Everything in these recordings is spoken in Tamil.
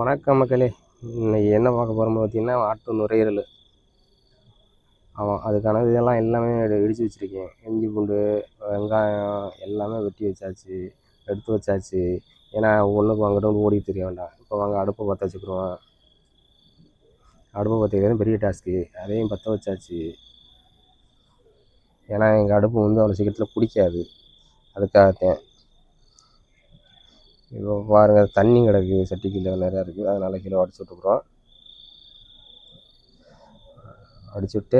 வணக்கம் மக்களே. இன்னைக்கு என்ன பார்க்க போகிறோம் பார்த்தீங்கன்னா ஆட்டு நுரையீரல். ஆமாம் அதுக்கான இதெல்லாம் எல்லாமே இடித்து வச்சுருக்கேன். இஞ்சி பூண்டு வெங்காயம் எல்லாமே வெட்டி வச்சாச்சு எடுத்து வச்சாச்சு. ஏன்னா ஒன்றுக்கு அங்கிட்ட ஓடி தெரிய வேண்டாம். இப்போ வாங்க அடுப்பை பற்ற வச்சுக்கிறோம் அடுப்பை பற்ற வைக்கிறது பெரிய டாஸ்க்கு அதையும் பற்ற வச்சாச்சு. ஏன்னா எங்கள் அடுப்பு வந்து அவ்வளோ சீக்கிரத்தில் பிடிக்காது அதுக்காகத்தேன். இப்போ பாருங்கள் தண்ணி கிடக்கு சட்டி கீழே நிறையா இருக்குது அதனால் கீழே அடிச்சு விட்டுக்குறோம். அடிச்சு விட்டு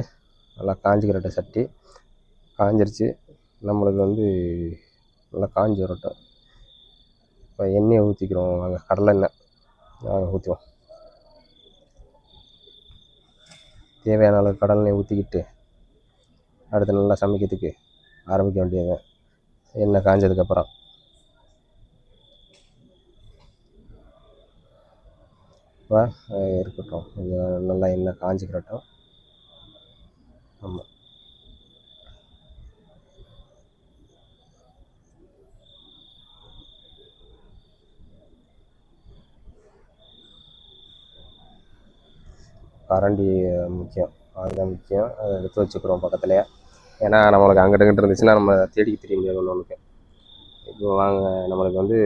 நல்லா காஞ்சிக்கிறட்ட சட்டி. காஞ்சிருச்சு. நம்மளுக்கு வந்து நல்லா காஞ்சி வரட்டும் இப்போ எண்ணெயை ஊற்றிக்கிறோம் வாங்க கடலெண்ணெய் வாங்க ஊற்றுவோம் தேவையான அளவு கடலெண்ணெய் ஊற்றிக்கிட்டு அடுத்து நல்லா சமைக்கிறதுக்கு ஆரம்பிக்க வேண்டியது எண்ணெய் காஞ்சதுக்கப்புறம் இப்போ அஹ், இருக்கட்டும். இது நல்லா எண்ணெய் காஞ்சிக்கிறட்டும். ஆமாம் கரண்டி முக்கியம் அதுதான் முக்கியம். அதை எடுத்து வச்சுக்கிறோம் பக்கத்துலேயே. ஏன்னா நம்மளுக்கு அங்கிட்ட இங்கிட்ட இருந்துச்சுன்னா நம்ம தேடிக்க தெரிய முடியாது ஒன்று ஒன்றுக்கு இப்போ வாங்க நம்மளுக்கு வந்து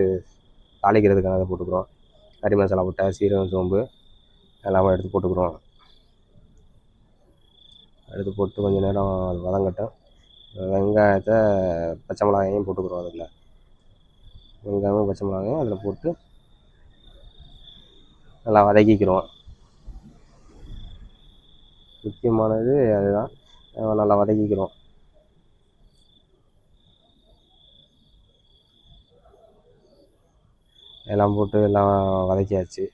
தாளிக்கிறதுக்கான அதை போட்டுக்கிறோம். கறி மசாலா போட்டால் சீரகம் சோம்பு எல்லாமே எடுத்து போட்டுக்கிறோம் எடுத்து போட்டு கொஞ்சம் நேரம் அது வதங்கட்டும். வெங்காயத்தை பச்சை மிளகாயையும் போட்டுக்கிறோம் அதில். வெங்காயமும் பச்சை மிளகாயும் அதில் போட்டு நல்லா வதக்கிக்கிறோம் முக்கியமானது அதுதான். நல்லா வதக்கிக்கிறோம் எல்லாம் போட்டு எல்லாம் வதக்கியாச்சு.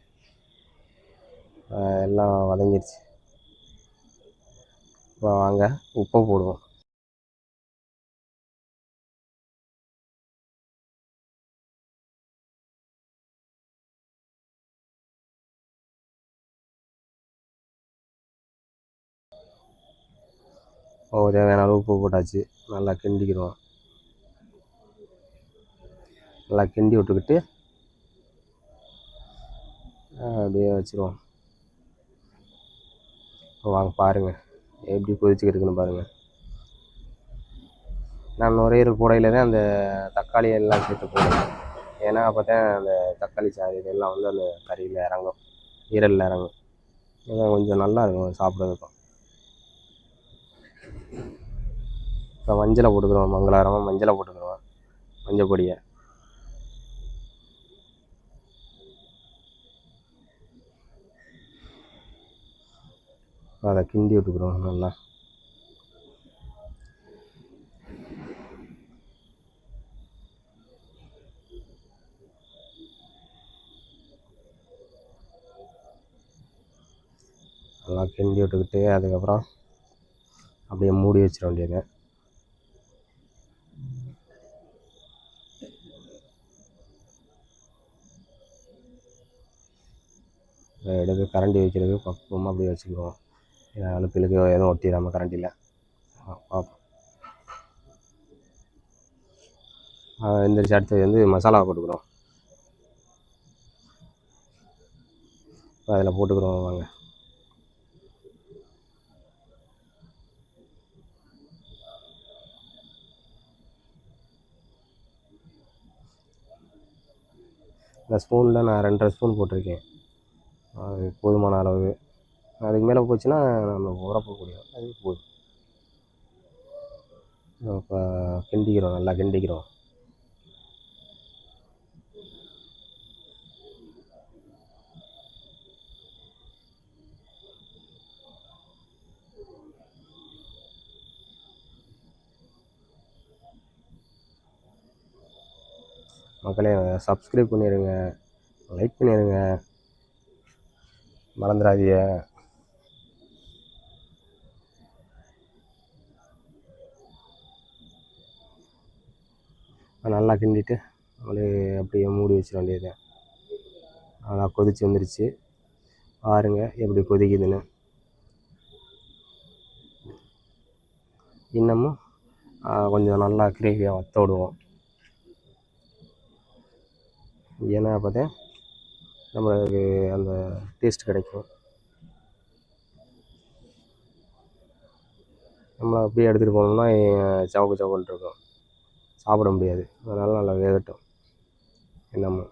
எல்லாம் வதங்கிடுச்சு இப்போ வாங்க உப்பை போடுவோம். ஓ தேவையான அளவு உப்பு போட்டாச்சு. நல்லா கிண்டிக்கிடுவோம். நல்லா கிண்டி விட்டுக்கிட்டு அப்படியே வச்சுருவோம் இப்போ வாங்க பாருங்கள் எப்படி கொதிச்சுக்கிட்டு இருக்குன்னு பாருங்கள் நான் நுரையீரல் கூடையில் தான் அந்த தக்காளி எல்லாம் சேர்த்து போடுவேன் ஏன்னா அப்போ தான் அந்த தக்காளி சாறு இதெல்லாம் வந்து அந்த கறியில் இறங்கும். ஈரலில் இறங்கும். இது கொஞ்சம் நல்லா இருக்கும் சாப்பிட்றதுக்கும். இப்போ மஞ்சளை போட்டுக்கிறோம். மங்களாரமாக மஞ்சளை போட்டுக்கிறோம். மஞ்சள் பொடியை. அதை கிண்டி விட்டுக்கிறோம் நல்லா. நல்லா கிண்டி விட்டுக்கிட்டு அதுக்கப்புறம் அப்படியே மூடி வச்சிட வேண்டியது எடுத்து கரண்டி வைக்கிறது பக்குவமாக அப்படியே வச்சுக்கிறோம் ஏன்னா அழுக்கு எதுவும் ஒட்டிடாமல் கரண்டியில் பார்ப்போம் எந்திரிச்சு அடுத்தது வந்து மசாலா போட்டுக்கிறோம். அதில் போட்டுக்கிறோம் வாங்க. இந்த ஸ்பூனில் நான் ரெண்டரை ஸ்பூன் போட்டிருக்கேன். அது போதுமான அளவு. அதுக்கு மேலே போச்சுன்னா நம்ம உரப்பக்கூடிய அது போதும். இப்போ கிண்டிக்கிறோம் நல்லா கிண்டிக்கிறோம். மக்களே சப்ஸ்கிரைப் பண்ணிடுங்க லைக் பண்ணிடுங்க மறந்துடாதீங்க. நல்லா கிண்டிட்டு அப்படியே அப்படியே மூடி வச்சிட வேண்டியது நல்லா கொதிச்சு வந்துருச்சு. பாருங்கள் எப்படி கொதிக்குதுன்னு. இன்னமும் கொஞ்சம் நல்லா கிரேவியாக வத்த விடுவோம். ஏன்னா அப்போ தான் நம்மளுக்கு அந்த டேஸ்ட் கிடைக்கும். நம்ம அப்படியே எடுத்துகிட்டு போனோம்னா சவுக்கு சவக்குன்னு இருக்கும். சாப்பிட முடியாது. அதனால் நல்லா வேகட்டும். என்னமோ.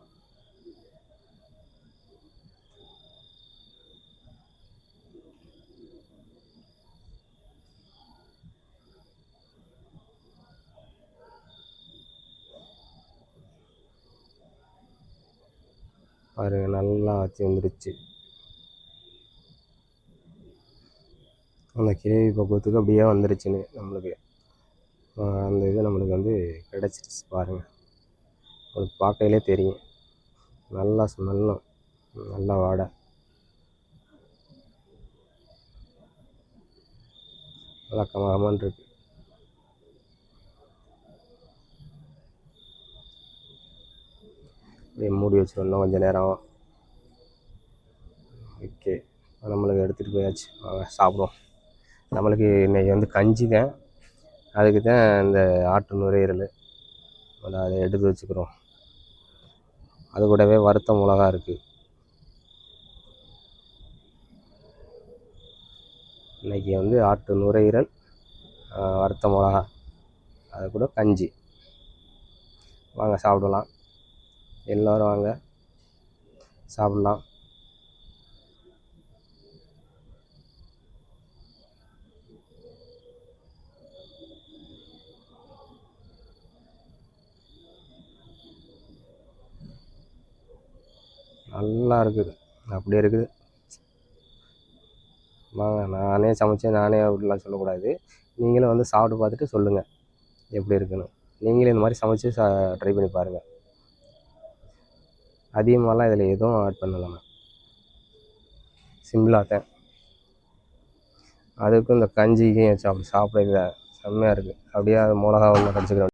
பாருங்க நல்லா ஆச்சு வந்துருச்சு. அந்த கிரேவி பக்குவத்துக்கு அப்படியே வந்துருச்சுன்னு நம்மளுக்கு. அந்த இது நம்மளுக்கு வந்து கிடச்சிருச்சு பாருங்கள் உங்களுக்கு பார்க்கையிலே தெரியும். நல்லா ஸ்மெல்லும். நல்லா வாடை. நல்லா கமகமான் இருக்கு அப்படியே மூடி வச்சிரும் கொஞ்சம் நேரம். ஓகே. நம்மளுக்கு எடுத்துகிட்டு போயாச்சு. வாங்க சாப்பிடுவோம். நம்மளுக்கு இன்றைக்கி வந்து கஞ்சி தான் அதுக்கு தான் இந்த ஆட்டு நுரையீரல். அதை அதை எடுத்து வச்சுக்கிறோம். அது கூடவே வறுத்த மிளகா இருக்குது இன்றைக்கி வந்து ஆட்டு நுரையீரல் வறுத்த மிளகா அது கூட கஞ்சி. வாங்க சாப்பிடலாம். எல்லோரும் வாங்க சாப்பிட்லாம். நல்லா இருக்குது. அப்படியே இருக்குது. வாங்க நானே சமைச்சேன் நானே அப்படிலாம் சொல்லக்கூடாது. நீங்களும் வந்து சாப்பிட்டு பார்த்துட்டு சொல்லுங்கள் எப்படி இருக்குன்னு. நீங்களும் இந்த மாதிரி சமைச்சு சா ட்ரை பண்ணி பாருங்கள் அதிகமாகலாம் இதில் எதுவும் ஆட் பண்ணலாமே நான். சிம்பிளாக தான். அதுக்கும் இந்த கஞ்சிக்கும் சாப்பிட சாப்பிட செம்மையாக இருக்குது அப்படியே அது மிளகா ஒன்று கடிச்சிக்கிறேன்